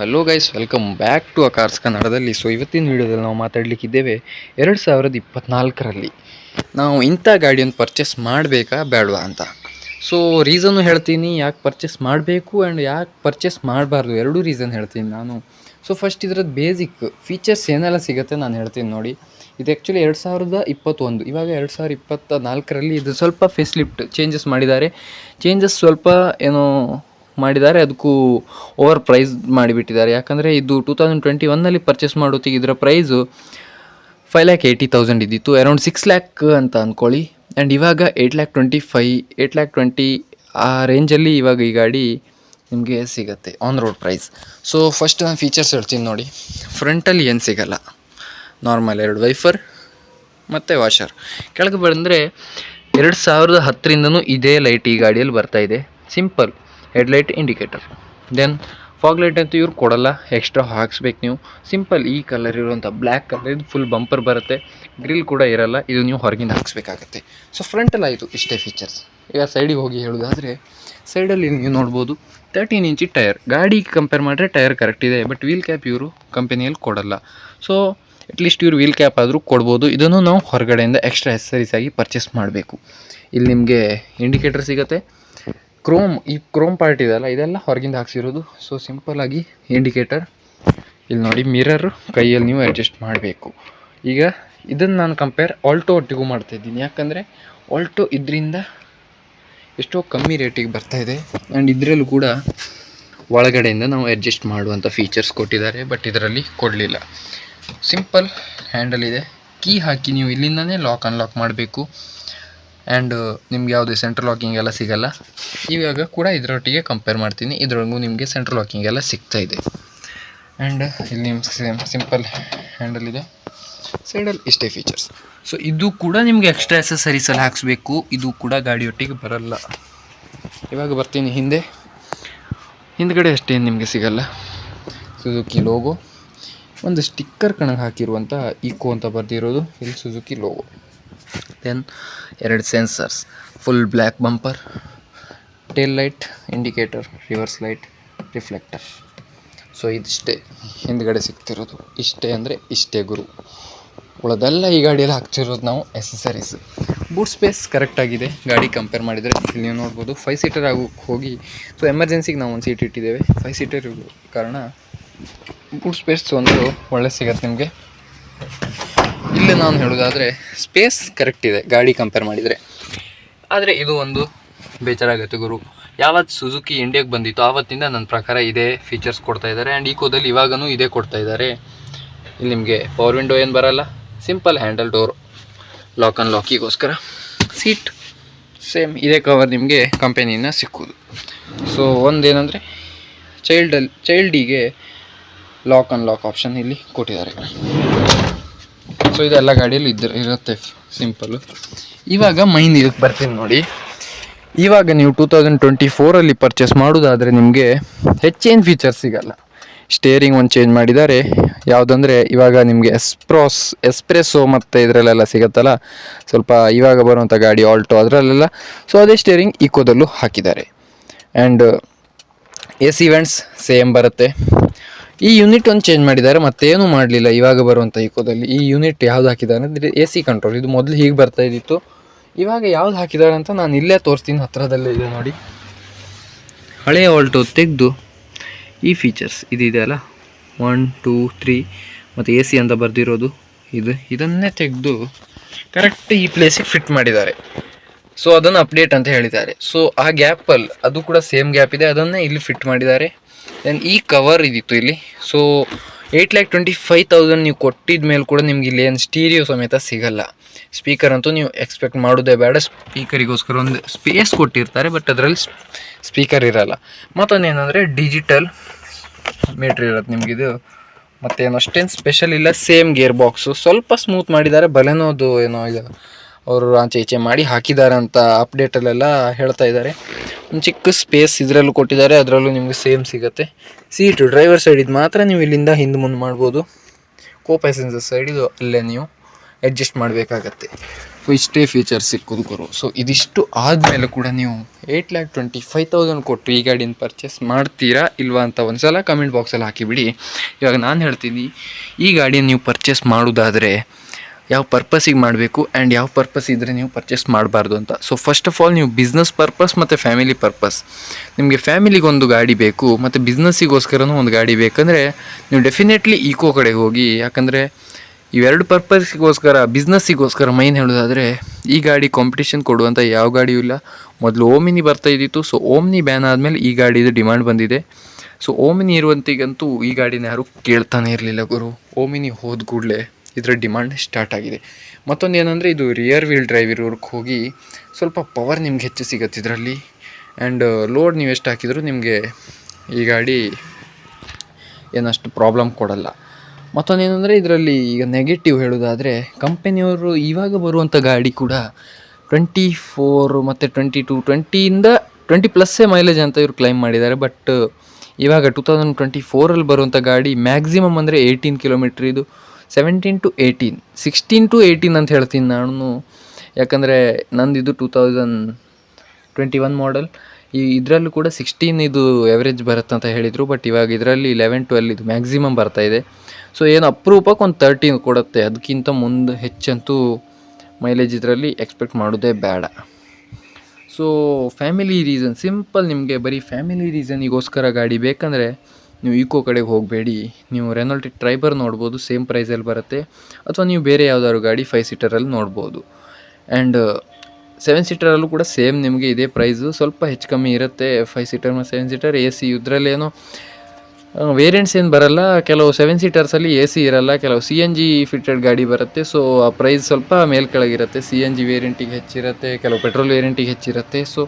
Hello guys welcome back to ಅಕಾರ್ಸ್ cars ಕನ್ನಡದಲ್ಲಿ so ಇವತ್ತಿನ ವಿಡಿಯೋದಲ್ಲಿ ನಾವು ಮಾತಾಡಲಿಕ್ಕಿದ್ದೇವೆ ಎರಡು ಸಾವಿರದ ಇಪ್ಪತ್ತ್ನಾಲ್ಕರಲ್ಲಿ ನಾವು ಇಂಥ ಗಾಡಿಯನ್ನು ಪರ್ಚೇಸ್ ಮಾಡಬೇಕಾ ಬೇಡವಾ ಅಂತ. ಸೊ ರೀಸನ್ನು ಹೇಳ್ತೀನಿ, ಯಾಕೆ ಪರ್ಚೇಸ್ ಮಾಡಬೇಕು ಆ್ಯಂಡ್ ಯಾಕೆ ಪರ್ಚೇಸ್ ಮಾಡಬಾರ್ದು? ಎರಡೂ ರೀಸನ್ ಹೇಳ್ತೀನಿ ನಾನು. ಸೊ ಫಸ್ಟ್ ಇದ್ರದ್ದು ಬೇಸಿಕ್ ಫೀಚರ್ಸ್ ಏನೆಲ್ಲ ಸಿಗುತ್ತೆ ನಾನು ಹೇಳ್ತೀನಿ ನೋಡಿ. ಇದು ಆ್ಯಕ್ಚುಲಿ ಎರಡು ಸಾವಿರದ ಇಪ್ಪತ್ತೊಂದು. ಇವಾಗ ಎರಡು ಸಾವಿರದ ಇಪ್ಪತ್ತ ನಾಲ್ಕರಲ್ಲಿ ಇದು ಸ್ವಲ್ಪ ಫೇಸ್ಲಿಫ್ಟ್ ಚೇಂಜಸ್ ಮಾಡಿದ್ದಾರೆ. ಚೇಂಜಸ್ ಸ್ವಲ್ಪ ಏನೋ ಮಾಡಿದ್ದಾರೆ, ಅದಕ್ಕೂ ಓವರ್ ಪ್ರೈಸ್ ಮಾಡಿಬಿಟ್ಟಿದ್ದಾರೆ. ಯಾಕಂದರೆ ಇದು ಟೂ ತೌಸಂಡ್ ಟ್ವೆಂಟಿ ಒನ್ನಲ್ಲಿ ಪರ್ಚೇಸ್ ಮಾಡೋತ್ತಿಗೆ ಇದರ price five lakh eighty thousand ಇದ್ದಿತ್ತು. ಅರೌಂಡ್ ಸಿಕ್ಸ್ ಲ್ಯಾಕ್ ಅಂತ ಅಂದ್ಕೊಳ್ಳಿ ಆ್ಯಂಡ್ ಇವಾಗ eight lakh twenty five eight lakh twenty ಆ ರೇಂಜಲ್ಲಿ ಇವಾಗ ಈ ಗಾಡಿ ನಿಮಗೆ ಸಿಗುತ್ತೆ on road price so first ನಾನು ಫೀಚರ್ಸ್ ಹೇಳ್ತೀನಿ ನೋಡಿ. ಫ್ರಂಟಲ್ಲಿ ಏನು ಸಿಗಲ್ಲ. ನಾರ್ಮಲ್ ಎರಡು ವೈಫರ್ ಮತ್ತು ವಾಷರ್ ಕೆಳಗೆ ಬಂದರೆ ಎರಡು ಸಾವಿರದ ಹತ್ತರಿಂದನೂ ಇದೇ ಲೈಟ್ ಈ ಗಾಡಿಯಲ್ಲಿ ಬರ್ತಾ ಇದೆ. Simple headlight indicator. Then fog light ಅಂತೂ ಇವ್ರು ಕೊಡಲ್ಲ ಎಕ್ಸ್ಟ್ರಾ ಹಾಕ್ಸ್ಬೇಕು ನೀವು. ಸಿಂಪಲ್ ಈ ಕಲರ್ ಇರುವಂಥ ಬ್ಲ್ಯಾಕ್ ಕಲರ್ ಫುಲ್ ಬಂಪರ್ ಬರುತ್ತೆ. ಗ್ರಿಲ್ ಕೂಡ ಇರಲ್ಲ, ಇದು ನೀವು ಹೊರಗಿಂದ ಹಾಕ್ಸ್ಬೇಕಾಗತ್ತೆ. ಸೊ ಫ್ರಂಟಲ್ಲಿ ಆಯಿತು ಇಷ್ಟೇ ಫೀಚರ್ಸ್ ಈಗ ಸೈಡಿಗೆ ಹೋಗಿ ಹೇಳೋದಾದರೆ ಸೈಡಲ್ಲಿ ನೀವು ನೋಡ್ಬೋದು ತರ್ಟೀನ್ ಇಂಚಿ ಟೈರ್ ಗಾಡಿಗೆ ಕಂಪೇರ್ ಮಾಡಿದ್ರೆ ಟೈರ್ ಕರೆಕ್ಟ್ ಇದೆ ಬಟ್ ವೀಲ್ ಕ್ಯಾಪ್ ಇವರು ಕಂಪನಿಯಲ್ಲಿ ಕೊಡಲ್ಲ. ಸೊ ಅಟ್ಲೀಸ್ಟ್ ಇವ್ರು ವೀಲ್ ಕ್ಯಾಪ್ ಆದರೂ ಕೊಡ್ಬೋದು. ಇದನ್ನು ನಾವು ಹೊರಗಡೆಯಿಂದ ಎಕ್ಸ್ಟ್ರಾ ಎಸಸರೀಸ್ ಆಗಿ ಪರ್ಚೇಸ್ ಮಾಡಬೇಕು. ಇಲ್ಲಿ ನಿಮಗೆ ಇಂಡಿಕೇಟರ್ ಸಿಗುತ್ತೆ. ಕ್ರೋಮ್ ಈ ಕ್ರೋಮ್ ಪಾರ್ಟ್ ಇದೆಯಲ್ಲ ಇದೆಲ್ಲ ಹೊರಗಿಂದ ಹಾಕ್ಸಿರೋದು. ಸೊ ಸಿಂಪಲ್ಲಾಗಿ ಇಂಡಿಕೇಟರ್ ಇಲ್ಲಿ ನೋಡಿ ಮಿರರ್ ಕೈಯಲ್ಲಿ ನೀವು ಅಡ್ಜಸ್ಟ್ ಮಾಡಬೇಕು. ಈಗ ಇದನ್ನು ನಾನು ಕಂಪೇರ್ ಆಲ್ಟೋ ಒಟ್ಟಿಗೂ ಮಾಡ್ತಾ ಇದ್ದೀನಿ. ಯಾಕಂದರೆ ಆಲ್ಟೋ ಇದರಿಂದ ಎಷ್ಟೋ ಕಮ್ಮಿ ರೇಟಿಗೆ ಬರ್ತಾ ಇದೆ. ಆ್ಯಂಡ್ ಇದರಲ್ಲೂ ಕೂಡ ಒಳಗಡೆಯಿಂದ ನಾವು ಅಡ್ಜಸ್ಟ್ ಮಾಡುವಂಥ ಫೀಚರ್ಸ್ ಕೊಟ್ಟಿದ್ದಾರೆ ಬಟ್ ಇದರಲ್ಲಿ ಕೊಡಲಿಲ್ಲ. ಸಿಂಪಲ್ ಹ್ಯಾಂಡಲ್ ಇದೆ. ಕೀ ಹಾಕಿ ನೀವು ಇಲ್ಲಿಂದನೇ ಲಾಕ್ ಅನ್ಲಾಕ್ ಮಾಡಬೇಕು. ಆ್ಯಂಡ್ ನಿಮ್ಗೆ ಯಾವುದೇ ಸೆಂಟ್ರಲ್ ಲಾಕಿಂಗ್ ಎಲ್ಲ ಸಿಗಲ್ಲ? ಇವಾಗ ಕೂಡ ಇದರೊಟ್ಟಿಗೆ ಕಂಪೇರ್ ಮಾಡ್ತೀನಿ. ಇದರೊಳಗೂ ನಿಮಗೆ ಸೆಂಟ್ರಲ್ ಲಾಕಿಂಗ್ ಎಲ್ಲ ಸಿಗ್ತಾ ಇದೆ. ಆ್ಯಂಡ್ ಇಲ್ಲಿ ನಿಮ್ಮ ಸಿಂಪಲ್ ಹ್ಯಾಂಡಲ್ ಇದೆ. ಸೈಡಲ್ಲಿ ಇಷ್ಟೇ ಫೀಚರ್ಸ್ ಸೊ ಇದು ಕೂಡ ನಿಮಗೆ ಎಕ್ಸ್ಟ್ರಾ ಎಸಸರೀಸ್ ಹಾಕಿಸ್ಬೇಕು. ಇದು ಕೂಡ ಗಾಡಿಯೊಟ್ಟಿಗೆ ಬರಲ್ಲ. ಇವಾಗ ಬರ್ತೀನಿ ಹಿಂದೆ. ಹಿಂದ್ಗಡೆ ಅಷ್ಟೇ ನಿಮಗೆ ಸಿಗಲ್ಲ. ಸುಜುಕಿ ಲೋಗೋ ಒಂದು ಸ್ಟಿಕ್ಕರ್ ಕಣಗೆ ಹಾಕಿರುವಂಥ ಈಕೋ ಅಂತ ಬರೆದಿರೋದು. ಇಲ್ಲಿ ಸುಜುಕಿ ಲೋಗೋ ದೆನ್ ಎರಡು sensors full black bumper tail light indicator reverse light reflector so ಇದಿಷ್ಟೇ. ಹಿಂದ್ಗಡೆ ಸಿಗ್ತಿರೋದು. ಇಷ್ಟೇ ಅಂದರೆ ಇಷ್ಟೇ ಗುರು. ಉಳದೆಲ್ಲ ಈ ಗಾಡಿಯಲ್ಲಿ ಹಾಕ್ತಿರೋದು ನಾವು ಎಸೆಸರೀಸ್ ಬೂಟ್ ಸ್ಪೇಸ್ ಕರೆಕ್ಟಾಗಿದೆ ಗಾಡಿ ಕಂಪೇರ್ ಮಾಡಿದರೆ ಇಲ್ಲಿ ನೀವು ನೋಡ್ಬೋದು. ಫೈವ್ ಸೀಟರ್ ಆಗ ಹೋಗಿ ಸೊ ಎಮರ್ಜೆನ್ಸಿಗೆ ನಾವು ಒಂದು ಸೀಟ್ ಇಟ್ಟಿದ್ದೇವೆ. ಫೈವ್ ಸೀಟರ್ ಕಾರಣ ಬೂಟ್ ಸ್ಪೇಸ್ ಒಂದು ಒಳ್ಳೆ ಸಿಗತ್ತೆ ನಿಮಗೆ. ಇಲ್ಲಿ ನಾನು ಹೇಳೋದಾದರೆ ಸ್ಪೇಸ್ ಕರೆಕ್ಟ್ ಇದೆ, ಗಾಡಿ ಕಂಪೇರ್ ಮಾಡಿದರೆ. ಆದರೆ ಇದು ಒಂದು ಬೇಜಾರಾಗುತ್ತೆ ಗುರು. ಯಾವತ್ತು ಸುಜುಕಿ ಇಂಡಿಯಾಗೆ ಬಂದಿತ್ತು ಆವತ್ತಿಂದ ನನ್ನ ಪ್ರಕಾರ ಇದೇ ಫೀಚರ್ಸ್ ಕೊಡ್ತಾ ಇದ್ದಾರೆ ಆ್ಯಂಡ್ ಈಕೋದಲ್ಲಿ ಇವಾಗನೂ ಇದೇ ಕೊಡ್ತಾ ಇದ್ದಾರೆ. ಇಲ್ಲಿ ನಿಮಗೆ ಪವರ್ ವಿಂಡೋ ಏನು ಬರಲ್ಲ simple handle door lock and ಲಾಕಿಗೋಸ್ಕರ seat same ಇದೇ ಕವರ್ ನಿಮಗೆ ಕಂಪನಿಯಿಂದ ಸಿಕ್ಕೋದು. ಸೊ ಒಂದೇನೆಂದರೆ ಚೈಲ್ಡಲ್ಲಿ ಚೈಲ್ಡಿಗೆ ಲಾಕ್ ಆ್ಯಂಡ್ ಲಾಕ್ ಆಪ್ಷನ್ ಇಲ್ಲಿ ಕೊಟ್ಟಿದ್ದಾರೆ. ಸೊ ಇದೆಲ್ಲ ಗಾಡಿಯಲ್ಲಿ ಇರುತ್ತೆ ಸಿಂಪಲ್ಲು ಇವಾಗ ಮೈನ್ ಇದಕ್ಕೆ ಬರ್ತೀನಿ ನೋಡಿ. ಇವಾಗ ನೀವು ಟೂ ತೌಸಂಡ್ ಟ್ವೆಂಟಿ ಫೋರಲ್ಲಿ ಪರ್ಚೇಸ್ ಮಾಡೋದಾದರೆ ನಿಮಗೆ ಹೆಚ್ಚೇನು ಫೀಚರ್ಸ್ ಸಿಗಲ್ಲ. ಸ್ಟೇರಿಂಗ್ ಒಂದು ಚೇಂಜ್ ಮಾಡಿದ್ದಾರೆ ಯಾವುದಂದರೆ ಇವಾಗ ನಿಮಗೆ ಎಸ್ಪ್ರೋಸ್ ಎಸ್ಪ್ರೆಸ್ಸೋ ಮತ್ತು ಇದರಲ್ಲೆಲ್ಲ ಸಿಗುತ್ತಲ್ಲ? ಸ್ವಲ್ಪ ಇವಾಗ ಬರುವಂಥ ಗಾಡಿ ಆಲ್ಟೋ ಅದರಲ್ಲೆಲ್ಲ. ಸೊ ಅದೇ ಸ್ಟೇರಿಂಗ್ ಈಕೋದಲ್ಲೂ ಹಾಕಿದ್ದಾರೆ. And A C vents same ಬರುತ್ತೆ. ಈ ಯೂನಿಟ್ ಒಂದು ಚೇಂಜ್ ಮಾಡಿದ್ದಾರೆ, ಮತ್ತೇನು ಮಾಡಲಿಲ್ಲ ಇವಾಗ ಬರುವಂಥ ಈಕೋದಲ್ಲಿ ಈ ಯೂನಿಟ್ ಯಾವ್ದು ಹಾಕಿದ್ದಾರೆ ಅಂದರೆ ಎ ಸಿ ಕಂಟ್ರೋಲ್ ಇದು ಮೊದಲು ಹೀಗೆ ಬರ್ತಾ ಇದ್ದಿತ್ತು. ಇವಾಗ ಯಾವ್ದು ಹಾಕಿದ್ದಾರೆ ಅಂತ ನಾನು ಇಲ್ಲೇ ತೋರಿಸ್ತೀನಿ ಹತ್ತಿರದಲ್ಲೇ ಇದೆ ನೋಡಿ. ಹಳೆಯ ಆಲ್ಟೋ ತೆಗೆದು ಈ ಫೀಚರ್ಸ್ ಇದಿದೆ ಅಲ್ಲ? ಒನ್ ಟೂ ತ್ರೀ ಮತ್ತು ಎ ಸಿ ಅಂತ ಬರೆದಿರೋದು ಇದು. ಇದನ್ನೇ ತೆಗೆದು ಕರೆಕ್ಟ್ ಈ ಪ್ಲೇಸಿಗೆ ಫಿಟ್ ಮಾಡಿದ್ದಾರೆ. ಸೊ ಅದನ್ನು ಅಪ್ಡೇಟ್ ಅಂತ ಹೇಳಿದ್ದಾರೆ. ಸೊ ಆ ಗ್ಯಾಪಲ್ಲಿ ಅದು ಕೂಡ ಸೇಮ್ ಗ್ಯಾಪ್ ಇದೆ, ಅದನ್ನೇ ಇಲ್ಲಿ ಫಿಟ್ ಮಾಡಿದ್ದಾರೆ. ದೆನ್ ಈ ಕವರ್ ಇದ್ದಿತ್ತು ಇಲ್ಲಿ. So eight lakh twenty five thousand ನೀವು ಕೊಟ್ಟಿದ ಮೇಲೆ ಕೂಡ ನಿಮ್ಗೆ ಇಲ್ಲಿ ಏನು ಸ್ಟೀರಿಯೋ ಸಮೇತ ಸಿಗಲ್ಲ. ಸ್ಪೀಕರ್ ಅಂತೂ ನೀವು ಎಕ್ಸ್ಪೆಕ್ಟ್ ಮಾಡೋದೇ ಬೇಡ. ಸ್ಪೀಕರಿಗೋಸ್ಕರ ಒಂದು ಸ್ಪೇಸ್ ಕೊಟ್ಟಿರ್ತಾರೆ ಬಟ್ ಅದರಲ್ಲಿ ಸ್ಪೀಕರ್ ಇರಲ್ಲ. ಏನಂದರೆ ಡಿಜಿಟಲ್ ಮೀಟ್ರ್ ಇರುತ್ತೆ ನಿಮಗಿದು ಮತ್ತೇನು ಅಷ್ಟೇನು ಸ್ಪೆಷಲ್ ಇಲ್ಲ ಸೇಮ್ ಗೇರ್ ಬಾಕ್ಸು ಸ್ವಲ್ಪ ಸ್ಮೂತ್ ಮಾಡಿದ್ದಾರೆ, ಬಲೆನೋದು ಏನೋ ಇದು. ಅವರು ಆಚೆ ಈಚೆ ಮಾಡಿ ಹಾಕಿದ್ದಾರೆ ಅಂತ ಅಪ್ಡೇಟಲ್ಲೆಲ್ಲ ಹೇಳ್ತಾ ಇದ್ದಾರೆ. ಒಂದು ಚಿಕ್ಕ ಸ್ಪೇಸ್ ಇದರಲ್ಲೂ ಕೊಟ್ಟಿದ್ದಾರೆ, ಅದರಲ್ಲೂ ನಿಮಗೆ ಸೇಮ್ ಸಿಗುತ್ತೆ. ಸೀಟು ಡ್ರೈವರ್ ಸೈಡ್ ಇದು ಮಾತ್ರ ನೀವು ಇಲ್ಲಿಂದ ಹಿಂದೆ ಮುಂದೆ ಮಾಡ್ಬೋದು. ಕೋ ಪ್ಯಾಸೆಂಜರ್ ಸೈಡ್ ಇದು ಅಲ್ಲೇ ನೀವು ಅಡ್ಜಸ್ಟ್ ಮಾಡಬೇಕಾಗತ್ತೆ. ಇಷ್ಟೇ ಫೀಚರ್ಸ್ ಸಿಕ್ಕೋದು ಗುರು. ಸೊ ಇದಿಷ್ಟು ಆದಮೇಲೆ ಕೂಡ ನೀವು eight lakh twenty five thousand ಕೊಟ್ಟು ಈ ಗಾಡಿನ ಪರ್ಚೇಸ್ ಮಾಡ್ತೀರಾ ಇಲ್ವಾ ಅಂತ ಒಂದು ಸಲ ಕಮೆಂಟ್ ಬಾಕ್ಸಲ್ಲಿ ಹಾಕಿಬಿಡಿ. ಇವಾಗ ನಾನು ಹೇಳ್ತೀನಿ, ಈ ಗಾಡಿಯನ್ನು ನೀವು ಪರ್ಚೇಸ್ ಮಾಡೋದಾದರೆ ಯಾವ ಪರ್ಪಸಿಗೆ ಮಾಡಬೇಕು ಆ್ಯಂಡ್ ಯಾವ ಪರ್ಪಸ್ ಇದ್ದರೆ ನೀವು ಪರ್ಚೇಸ್ ಮಾಡಬಾರ್ದು ಅಂತ. ಸೊ ಫಸ್ಟ್ ಆಫ್ ಆಲ್ ನೀವು ಬಿಸ್ನೆಸ್ ಪರ್ಪಸ್ ಮತ್ತು ಫ್ಯಾಮಿಲಿ ಪರ್ಪಸ್ ನಿಮಗೆ ಫ್ಯಾಮಿಲಿಗೆ ಒಂದು ಗಾಡಿ ಬೇಕು, ಮತ್ತು ಬಿಸ್ನೆಸ್ಸಿಗೋಸ್ಕರನೂ ಒಂದು ಗಾಡಿ ಬೇಕಂದರೆ ನೀವು ಡೆಫಿನೆಟ್ಲಿ ಈಕೋ ಕಡೆಗೆ ಹೋಗಿ, ಯಾಕಂದರೆ ಇವೆರಡು ಪರ್ಪಸ್ಗೋಸ್ಕರ ಬಿಸ್ನೆಸ್ಸಿಗೋಸ್ಕರ ಮೈನ್ ಹೇಳೋದಾದರೆ, ಈ ಗಾಡಿ ಕಾಂಪಿಟೇಷನ್ ಕೊಡುವಂಥ ಯಾವ ಗಾಡಿಯೂ ಇಲ್ಲ. ಮೊದಲು ಓಮಿನಿ ಬರ್ತಾ ಇದ್ದಿತ್ತು ಸೊ ಓಮ್ನಿ ಬ್ಯಾನ್ ಆದಮೇಲೆ ಈ ಗಾಡಿದು ಡಿಮ್ಯಾಂಡ್ ಬಂದಿದೆ. ಸೊ ಓಮಿನಿ ಇರುವಂತಿಗಂತೂ ಈ ಗಾಡಿನ ಯಾರೂ ಕೇಳ್ತಾನೆ ಇರಲಿಲ್ಲ ಗುರು. ಓಮಿನಿ ಹೋದ ಕೂಡಲೇ ಇದರ ಡಿಮ್ಯಾಂಡ್ ಸ್ಟಾರ್ಟ್ ಆಗಿದೆ. ಮತ್ತೊಂದು ಏನಂದರೆ ಇದು ರಿಯರ್ ವೀಲ್ ಡ್ರೈವ್ ಇರೋರ್ಗೆ ಹೋಗಿ ಸ್ವಲ್ಪ ಪವರ್ ನಿಮ್ಗೆ ಹೆಚ್ಚು ಸಿಗುತ್ತೆ ಇದರಲ್ಲಿ. ಆ್ಯಂಡ್ ಲೋಡ್ ನೀವು ಎಷ್ಟು ಹಾಕಿದರೂ ನಿಮಗೆ ಈ ಗಾಡಿ ಏನಷ್ಟು ಪ್ರಾಬ್ಲಮ್ ಕೊಡಲ್ಲ. ಏನಂದರೆ ಇದರಲ್ಲಿ ಈಗ ನೆಗೆಟಿವ್ ಹೇಳೋದಾದರೆ ಕಂಪೆನಿಯವರು ಇವಾಗ ಬರುವಂಥ ಗಾಡಿ ಕೂಡ ಟ್ವೆಂಟಿ ಫೋರ್ ಮತ್ತು ಟ್ವೆಂಟಿ ಟು ಟ್ವೆಂಟಿಯಿಂದ ಟ್ವೆಂಟಿ ಪ್ಲಸ್ಸೇ ಮೈಲೇಜ್ ಅಂತ ಇವರು ಕ್ಲೈಮ್ ಮಾಡಿದ್ದಾರೆ. ಬಟ್ ಇವಾಗ ಟೂ ತೌಸಂಡ್ ಟ್ವೆಂಟಿ ಫೋರಲ್ಲಿ ಬರುವಂಥ ಗಾಡಿ ಮ್ಯಾಕ್ಸಿಮಮ್ ಅಂದರೆ ಏಯ್ಟೀನ್ ಕಿಲೋಮೀಟ್ರ್ ಇದು. Seventeen to eighteen sixteen to eighteen ಅಂತ ಹೇಳ್ತೀನಿ ನಾನು. ಯಾಕಂದರೆ ನಂದಿದು two thousand twenty one model ಈ ಇದರಲ್ಲೂ ಕೂಡ ಸಿಕ್ಸ್ಟೀನ್ ಇದು ಎವರೇಜ್ ಬರುತ್ತೆ ಅಂತ ಹೇಳಿದರು ಬಟ್ ಇವಾಗ ಇದರಲ್ಲಿ ಲೆವೆನ್ ಟ್ವೆಲ್ ಇದು ಮ್ಯಾಕ್ಸಿಮಮ್ ಬರ್ತಾ ಇದೆ. ಸೊ ಏನು ಅಪರೂಪಕ್ಕೆ ಒಂದು ತರ್ಟೀನ್ ಕೊಡುತ್ತೆ. ಅದಕ್ಕಿಂತ ಮುಂದೆ ಹೆಚ್ಚಂತೂ ಮೈಲೇಜ್ ಇದರಲ್ಲಿ ಎಕ್ಸ್ಪೆಕ್ಟ್ ಮಾಡೋದೇ ಬೇಡ. ಸೊ ಫ್ಯಾಮಿಲಿ ರೀಸನ್ ಸಿಂಪಲ್ ನಿಮಗೆ ಬರೀ ಫ್ಯಾಮಿಲಿ ರೀಸನಿಗೋಸ್ಕರ ಗಾಡಿ ಬೇಕಂದರೆ ನೀವು ಈಕೋ ಕಡೆಗೆ ಹೋಗಬೇಡಿ. ನೀವು ರೆನಾಲ್ಟ್ ಟ್ರೈಬರ್ ನೋಡ್ಬೋದು ಸೇಮ್ ಪ್ರೈಸಲ್ಲಿ ಬರುತ್ತೆ. ಅಥವಾ ನೀವು ಬೇರೆ ಯಾವುದಾದ್ರು ಗಾಡಿ ಫೈವ್ ಸೀಟರಲ್ಲಿ ನೋಡ್ಬೋದು. ಆ್ಯಂಡ್ ಸೆವೆನ್ ಸೀಟರಲ್ಲೂ ಕೂಡ ಸೇಮ್ ನಿಮಗೆ ಇದೇ ಪ್ರೈಸು ಸ್ವಲ್ಪ ಹೆಚ್ಚು ಕಮ್ಮಿ ಇರುತ್ತೆ ಫೈವ್ ಸೀಟರ್ ಮತ್ತು ಸೆವೆನ್ ಸೀಟರ್ ಎ ಸಿ ಇದರಲ್ಲೇನೋ ವೇರಿಯಂಟ್ಸ್ ಏನು ಬರಲ್ಲ. ಕೆಲವು ಸೆವೆನ್ ಸೀಟರ್ಸಲ್ಲಿ ಎ ಸಿ ಇರಲ್ಲ, ಕೆಲವು ಸಿ ಎನ್ ಜಿ ಫಿಟೆಡ್ ಗಾಡಿ ಬರುತ್ತೆ. ಸೊ ಆ ಪ್ರೈಸ್ ಸ್ವಲ್ಪ ಮೇಲ್ ಕೆಳಗಿರುತ್ತೆ ಸಿ ಎನ್ ಜಿ ವೇರಿಯಂಟಿಗೆ ಹೆಚ್ಚಿರುತ್ತೆ, ಕೆಲವು ಪೆಟ್ರೋಲ್ ವೇರಿಯಂಟಿಗೆ ಹೆಚ್ಚಿರುತ್ತೆ. ಸೊ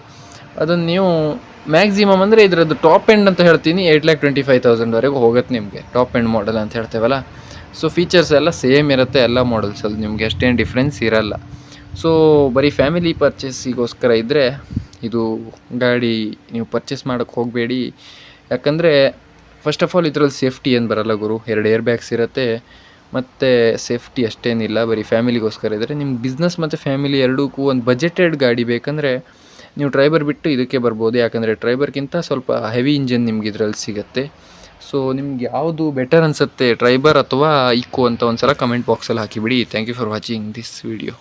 ಅದನ್ನು ನೀವು ಮ್ಯಾಕ್ಸಿಮಮ್ ಅಂದರೆ ಇದರದ್ದು ಟಾಪ್ ಎಂಡ್ ಅಂತ ಹೇಳ್ತೀನಿ ಏಯ್ಟ್ ಲ್ಯಾಕ್ ಟ್ವೆಂಟಿ ಫೈವ್ ತೌಸಂಡ್ವರೆಗೂ ಹೋಗುತ್ತೆ ನಿಮಗೆ. ಟಾಪ್ ಎಂಡ್ ಮಾಡಲ್ ಅಂತ ಹೇಳ್ತೇವಲ್ಲ? ಸೊ ಫೀಚರ್ಸ್ ಎಲ್ಲ ಸೇಮ್ ಇರುತ್ತೆ ಎಲ್ಲ ಮಾಡಲ್ಸಲ್ಲಿ ನಿಮಗೆ, ಅಷ್ಟೇನು ಡಿಫ್ರೆನ್ಸ್ ಇರಲ್ಲ. ಸೊ ಬರೀ ಫ್ಯಾಮಿಲಿ ಪರ್ಚೇಸಿಗೋಸ್ಕರ ಇದ್ದರೆ ಇದು ಗಾಡಿ ನೀವು ಪರ್ಚೇಸ್ ಮಾಡೋಕ್ಕೆ ಹೋಗಬೇಡಿ. ಯಾಕಂದರೆ ಫಸ್ಟ್ ಆಫ್ ಆಲ್ ಇದರಲ್ಲಿ ಸೇಫ್ಟಿ ಏನು ಬರಲ್ಲ ಗುರು. ಎರಡು ಏರ್ ಬ್ಯಾಗ್ಸ್ ಇರುತ್ತೆ, ಮತ್ತು ಸೇಫ್ಟಿ ಅಷ್ಟೇನಿಲ್ಲ. ಬರೀ ಫ್ಯಾಮಿಲಿಗೋಸ್ಕರ ಇದ್ದರೆ ನಿಮ್ಮ ಬಿಸ್ನೆಸ್ ಮತ್ತು ಫ್ಯಾಮಿಲಿ ಎರಡಕ್ಕೂ ಒಂದು ಬಜೆಟೆಡ್ ಗಾಡಿ ಬೇಕಂದರೆ ನೀವು ಟ್ರೈಬರ್ ಬಿಟ್ಟು ಇದಕ್ಕೆ ಬರ್ಬೋದು. ಯಾಕಂದರೆ ಟ್ರೈಬರ್ಗಿಂತ ಸ್ವಲ್ಪ ಹೆವಿ ಇಂಜಿನ್ ನಿಮ್ಗೆ ಇದರಲ್ಲಿ ಸಿಗುತ್ತೆ. ಸೊ ನಿಮ್ಗೆ ಯಾವುದು ಬೆಟರ್ ಅನಿಸುತ್ತೆ ಟ್ರೈಬರ್ ಅಥವಾ ಇಕ್ಕು ಅಂತ ಒಂದು ಸಲ ಕಮೆಂಟ್ ಬಾಕ್ಸಲ್ಲಿ ಹಾಕಿಬಿಡಿ. Thank you for watching this video